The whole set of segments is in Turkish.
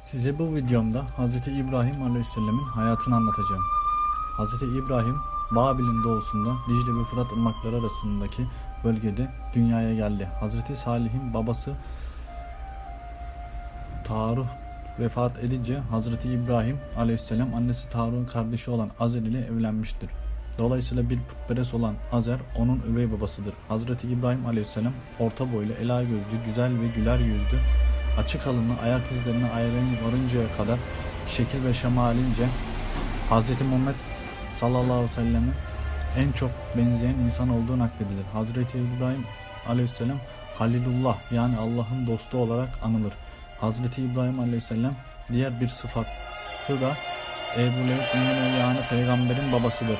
Size bu videomda Hz. İbrahim Aleyhisselam'ın hayatını anlatacağım. Hz. İbrahim, Babil'in doğusunda Dicle ve Fırat ırmakları arasındaki bölgede dünyaya geldi. Hz. Salih'in babası Taruh vefat edince Hz. İbrahim Aleyhisselam annesi Taruh'un kardeşi olan Azer ile evlenmiştir. Dolayısıyla bir putperest olan Azer onun üvey babasıdır. Hazreti İbrahim Aleyhisselam orta boylu, ela gözlü, güzel ve güler yüzlü, açık alınlı, ayak izlerine ayarın varıncaya kadar şekil ve şemalince Hz. Muhammed sallallahu aleyhi ve selleme en çok benzeyen insan olduğu nakledilir. Hazreti İbrahim aleyhisselam Halilullah yani Allah'ın dostu olarak anılır. Hazreti İbrahim aleyhisselam diğer bir sıfatı da Ebu Leheb yani peygamberin babasıdır.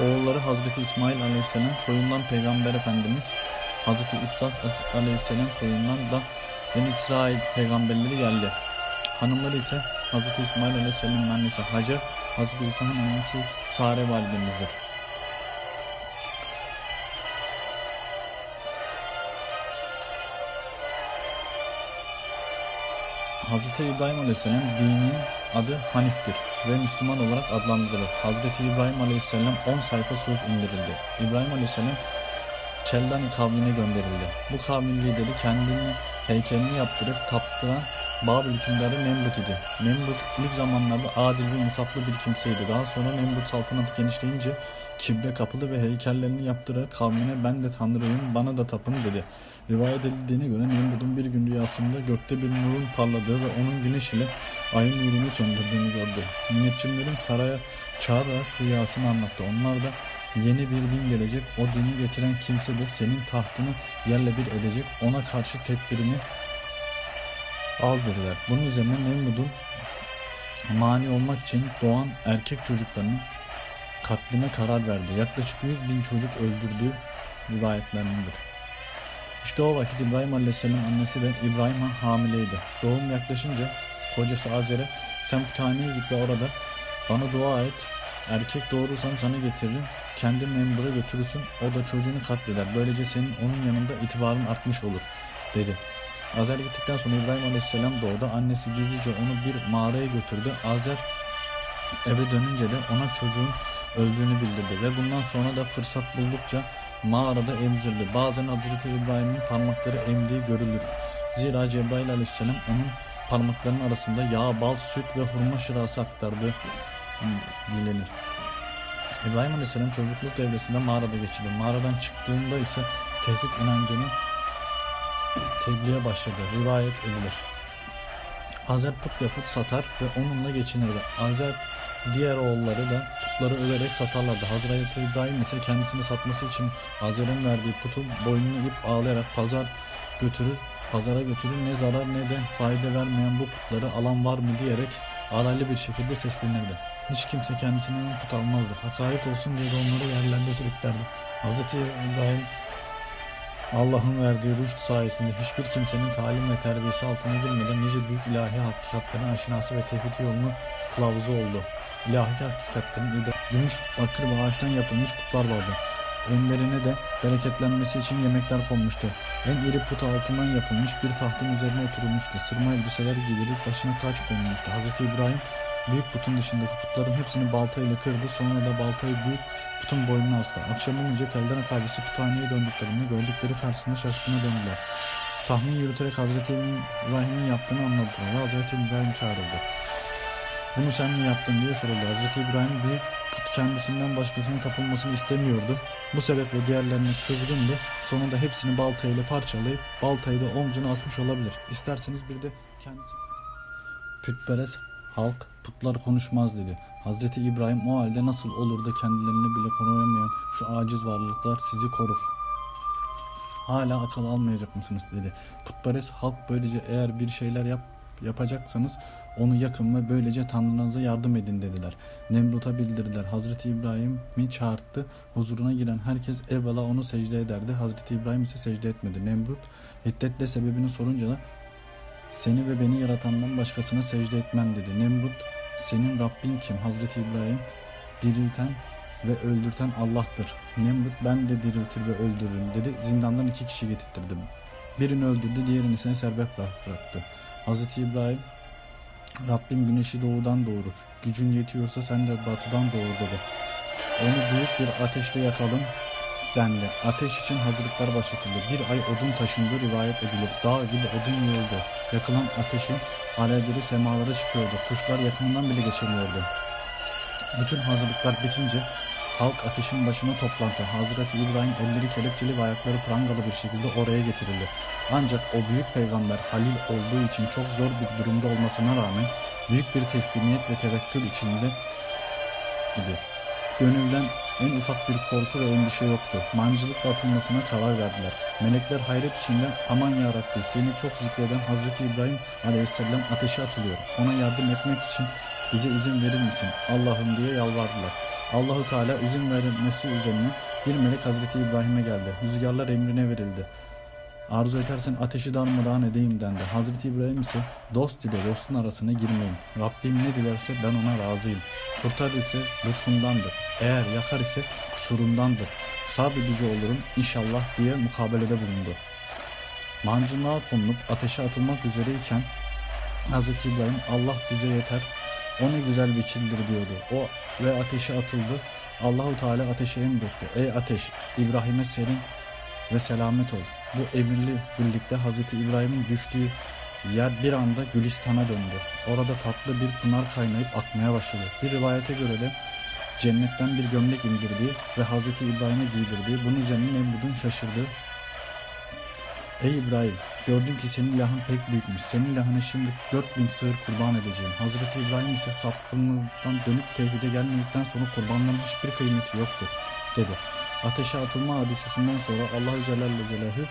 Oğulları Hazreti İsmail Aleyhisselam soyundan Peygamber Efendimiz Hazreti İshak Aleyhisselam soyundan da Ben İsrail peygamberleri geldi. Hanımları ise Hazreti İsmail Aleyhisselam'ın annesi Hacer, Hazreti İsa'nın annesi Sare validemizdir. Hazreti İbrahim Aleyhisselam dinin adı Hanif'tir ve Müslüman olarak adlandırılır. Hazreti İbrahim Aleyhisselam 10 sayfa suhuf indirildi. İbrahim Aleyhisselam Keldani kavmine gönderildi. Bu kavmin lideri kendini heykelini yaptırıp taptıran Babil hükümdarı Nemrut idi. Nemrut ilk zamanlarda adil ve insaflı bir kimseydi. Daha sonra Nemrut saltanatı genişleyince kibre kapıldı ve heykellerini yaptırarak kavmine ben de tanrıyım bana da tapın dedi. Rivayet edildiğine göre Nemrut'un bir gün rüyasında gökte bir nurun parladığı ve onun güneş ile ayın nurunu söndürdüğünü gördü. Müneccimlerin saraya çağırarak rüyasını anlattı. Onlar da yeni bir din gelecek. O dini getiren kimse de senin tahtını yerle bir edecek. Ona karşı tedbirini al dediler. Bunun üzerine Nemrut'un mani olmak için doğan erkek çocuklarının katline karar verdi. Yaklaşık 100 bin çocuk öldürdüğü rivayetlerindedir. İşte o vakit İbrahim Aleyhisselam annesi de İbrahim'e hamileydi. Doğum yaklaşınca kocası Azer'e sen puthaneye git ve orada bana dua et. Erkek doğurursam sana getiririm. Kendin Nemrut'a götürürsün. O da çocuğunu katleder. Böylece senin onun yanında itibarın artmış olur dedi. Azer gittikten sonra İbrahim Aleyhisselam doğdu. Annesi gizlice onu bir mağaraya götürdü. Azer eve dönünce de ona çocuğun öldüğünü bildirdi ve bundan sonra da fırsat buldukça mağarada emzirdi. Bazen Hazreti İbrahim'in parmakları emdiği görülür. Zira Cebrail Aleyhisselam onun parmaklarının arasında yağ, bal, süt ve hurma şırası aktardığı dilenir. İbrahim Aleyhisselam çocukluk devresinde mağarada geçirdi. Mağaradan çıktığında ise tevhid inancını tebliğe başladı. Rivayet edilir. Azer put yapıp satar ve onunla geçinirdi. Azer diğer oğulları da putları överek satarlardı. Hazreti İbrahim ise kendisini satması için Azer'in verdiği putu boynunu ip ağlayarak pazar götürür, pazara götürür. Ne zarar ne de fayda vermeyen bu putları alan var mı diyerek alaylı bir şekilde seslenirdi. Hiç kimse kendisine put almazdı. Hakaret olsun diye de onları yerlerde sürüklerdi. Hazreti İbrahim Allah'ın verdiği rüşt sayesinde hiçbir kimsenin talim ve terbiyesi altına girmeden nice büyük ilahi hakikatlerin aşinası ve tevhid yolunu kılavuzu oldu. İlahi hakikatlerin idrak. Gümüş, bakır ve ağaçtan yapılmış putlar vardı. Önlerine de bereketlenmesi için yemekler konmuştu. En iri put altından yapılmış bir tahtın üzerine oturulmuştu. Sırma elbiseler giydirilip başına taç konulmuştu. Hz. İbrahim büyük putun dışındaki putların hepsini balta ile kırdı. Sonra da baltayı büyük putun boynuna astı. Akşam olunca Keldana kabilesi puthaneye döndüklerinde gördükleri karşısında şaşkına döndüler. Tahmin yürüterek Hazreti İbrahim'in yaptığını anladılar ve Hazreti İbrahim çağrıldı. Bunu sen mi yaptın diye soruldu. Hazreti İbrahim büyük put kendisinden başkasının tapılmasını istemiyordu. Bu sebeple diğerlerine kızgındı. Sonunda hepsini baltayla parçalayıp baltayı da omzuna asmış olabilir. İsterseniz bir de kendisi... Pütperest halk putlar konuşmaz dedi. Hazreti İbrahim o halde nasıl olur da kendilerini bile koruyamayan şu aciz varlıklar sizi korur. Hala akıl almayacak mısınız dedi. Putperest halk böylece eğer bir şeyler yap, yapacaksanız onu yakın ve böylece Tanrınıza yardım edin dediler. Nemrut'a bildirdiler. Hazreti İbrahim'i çağırttı. Huzuruna giren herkes evvela onu secde ederdi. Hazreti İbrahim ise secde etmedi. Nemrut hiddetle sebebini sorunca da seni ve beni yaratandan başkasına secde etmem dedi. Nemrut senin Rabbin kim? Hazreti İbrahim dirilten ve öldürten Allah'tır. Nemrut ben de diriltir ve öldürürüm dedi. Zindandan iki kişi getirttirdim. Birini öldürdü, diğerini ise serbest bıraktı. Hazreti İbrahim Rabbim güneşi doğudan doğurur. Gücün yetiyorsa sen de batıdan doğur dedi. Onu büyük bir ateşle yakalım dendi. Ateş için hazırlıklar başlatıldı. Bir ay odun taşındığı rivayet edilir. Dağ gibi odun yığıldı. Yakılan ateşin alevleri semalara çıkıyordu. Kuşlar yakınından bile geçemiyordu. Bütün hazırlıklar bitince halk ateşin başına toplantı. Hazreti İbrahim elleri kelepçeli ve ayakları prangalı bir şekilde oraya getirildi. Ancak o büyük peygamber Halil olduğu için çok zor bir durumda olmasına rağmen büyük bir teslimiyet ve tevekkül içinde idi. Gönülden en ufak bir korku ve endişe yoktu. Mancılıkla atılmasına karar verdiler. Melekler hayret içinde aman ya Rabbi seni çok zikreden Hazreti İbrahim aleyhisselam ateşe atılıyor. Ona yardım etmek için bize izin verir misin Allah'ım diye yalvardılar. Allahu Teala izin verilmesi üzerine bir melek Hazreti İbrahim'e geldi. Rüzgarlar emrine verildi. Arzu edersen ateşi darmadağın edeyim dendi. Hazreti İbrahim ise dost ile dostun arasına girmeyin. Rabbim ne dilerse ben ona razıyım. Kurtar ise lütfundandır. Eğer yakar ise kusurumdandır. Sabredici olurum inşallah diye mukabelede bulundu. Mancınlığa konulup ateşe atılmak üzereyken Hazreti İbrahim Allah bize yeter. O ne güzel vekildir diyordu. O ve ateşe atıldı. Allahu Teala ateşe emretti. Ey ateş İbrahim'e serin ve selamet ol. Bu emirli birlikte Hazreti İbrahim'in düştüğü yer bir anda Gülistan'a döndü. Orada tatlı bir pınar kaynayıp akmaya başladı. Bir rivayete göre de cennetten bir gömlek indirdiği ve Hazreti İbrahim'e giydirdiği, bunun üzerine Nemrut'un şaşırdığı Ey İbrahim, gördüm ki senin ilahın pek büyükmüş. Senin ilahına şimdi 4000 sığır kurban edeceğim. Hazreti İbrahim ise sapkınlığından dönüp tevhide gelmedikten sonra kurbanların hiçbir kıymeti yoktur, dedi. Ateşe atılma hadisesinden sonra Allahü Celle Celaluhu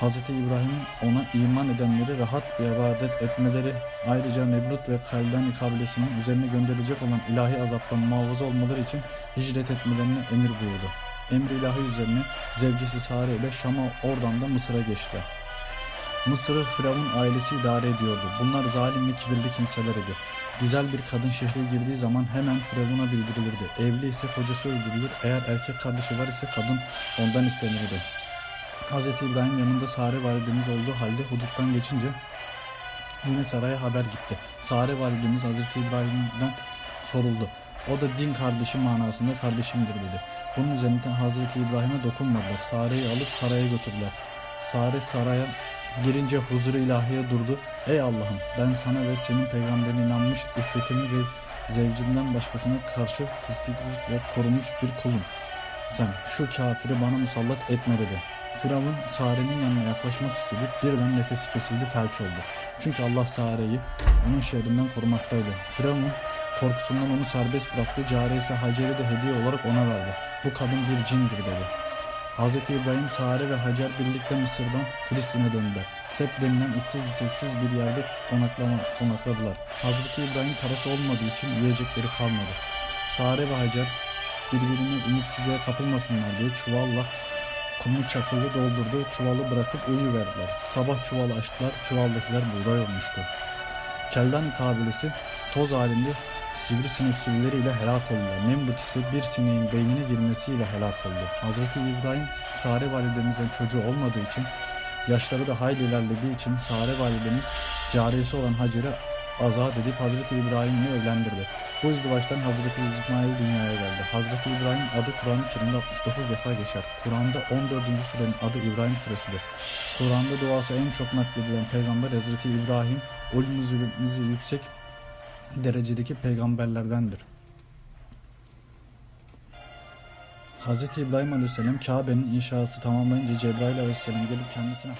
Hazreti İbrahim ona iman edenleri rahat ibadet etmeleri ayrıca Nebrut ve Kaldani kabilesinin üzerine gönderilecek olan ilahi azaptan muhafaza olmaları için hicret etmelerine emir buyurdu. Emri ilahi üzerine zevcesi Sare ile Şam'a oradan da Mısır'a geçti. Mısır'ı Firavun ailesi idare ediyordu. Bunlar zalim ve kibirli kimseler idi. Güzel bir kadın şehre girdiği zaman hemen Firavun'a bildirilirdi. Evli ise kocası öldürülür. Eğer erkek kardeşi var ise kadın ondan istenirdi. Hz. İbrahim yanında Sare validemiz olduğu halde huduttan geçince yine saraya haber gitti. Sare validemiz Hz. İbrahim'den soruldu. O da din kardeşi manasında kardeşimdir dedi. Bunun üzerine Hz. İbrahim'e dokunmadılar. Sare'yi alıp saraya götürdüler. Sare saraya girince huzuru ilahiye durdu. Ey Allah'ım ben sana ve senin peygamberine inanmış iffetimi ve zevcimden başkasına karşı tistiksizlik ve korunmuş bir kulum. Sen şu kafiri bana musallat etme dedi. Firavun Sare'nin yanına yaklaşmak istedi. Birden nefesi kesildi felç oldu. Çünkü Allah Sare'yi onun şerrinden korumaktaydı. Firavun korkusundan onu serbest bıraktı. Cariye ise Hacer'i de hediye olarak ona verdi. Bu kadın bir cindir dedi. Hz. İbrahim, Sare ve Hacer birlikte Mısır'dan Filistin'e döndüler. Sep denilen ıssız ve sessiz bir yerde konaklama, konakladılar. Hz. İbrahim parası olmadığı için yiyecekleri kalmadı. Sare ve Hacer birbirine ümitsizliğe kapılmasınlar diye çuvalla kumu çakılı doldurdu, çuvalı bırakıp uyuverdiler. Sabah çuvalı açtılar, çuvaldakiler buğday olmuştu. Keldan kabilesi toz halinde sivrisinek sürüleriyle helak oldular. Nemrut bir sineğin beynine girmesiyle helak oldu. Hazreti İbrahim Sare validemizden çocuğu olmadığı için yaşları da hayli ilerlediği için Sare validemiz cariyesi olan Hacer'i azat edip Hazreti İbrahim'le evlendirdi. Bu izdivaçtan Hazreti İsmail dünyaya geldi. Hazreti İbrahim adı Kur'an-ı Kerim'de 69 defa geçer. Kur'an'da 14. surenin adı İbrahim suresidir. Kur'an'da duası en çok nakledilen peygamber Hazreti İbrahim, ulumuzu yüksek derecedeki peygamberlerdendir. Hz. İbrahim Aleyhisselam Kabe'nin inşası tamamlayınca Cebrail Aleyhisselam gelip kendisine